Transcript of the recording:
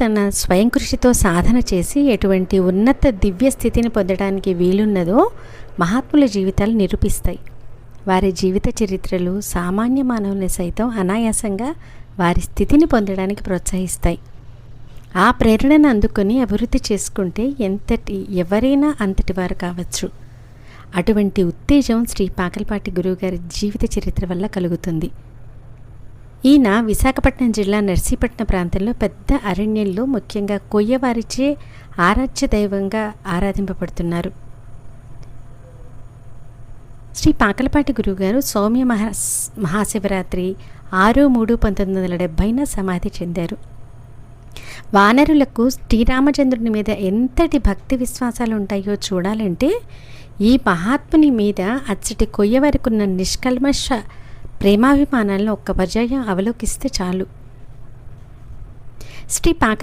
తన స్వయం కృషితో సాధన చేసి ఎటువంటి ఉన్నత దివ్య స్థితిని పొందడానికి వీలున్నదో మహాత్ముల జీవితాలు నిరూపిస్తాయి. వారి జీవిత చరిత్రలు సామాన్య మానవుల్ని సైతం అనాయాసంగా వారి స్థితిని పొందడానికి ప్రోత్సహిస్తాయి. ఆ ప్రేరణను అందుకొని అభివృద్ధి చేసుకుంటే ఎంతటి ఎవరైనా అంతటి వారు కావచ్చు. అటువంటి ఉత్తేజం శ్రీ పాకలపాటి గురువుగారి జీవిత చరిత్ర వల్ల కలుగుతుంది. ఈయన విశాఖపట్నం జిల్లా నర్సీపట్నం ప్రాంతంలో పెద్ద అరణ్యంలో ముఖ్యంగా కొయ్యవారిచే ఆరాధ్య దైవంగా ఆరాధింపబడుతున్నారు. శ్రీ పాకలపాటి గురువుగారు సౌమ్య మహా మహాశివరాత్రి ఆరు మూడు పంతొమ్మిది వందల డెబ్భైన సమాధి చెందారు. వానరులకు శ్రీరామచంద్రుని మీద ఎంతటి భక్తి విశ్వాసాలు ఉంటాయో చూడాలంటే ఈ మహాత్ముని మీద అచ్చటి కొయ్య వరకున్న నిష్కల్మష ప్రేమాభిమానాలను ఒక్క పర్యాయం అవలోకిస్తే చాలు. శ్రీ పాకల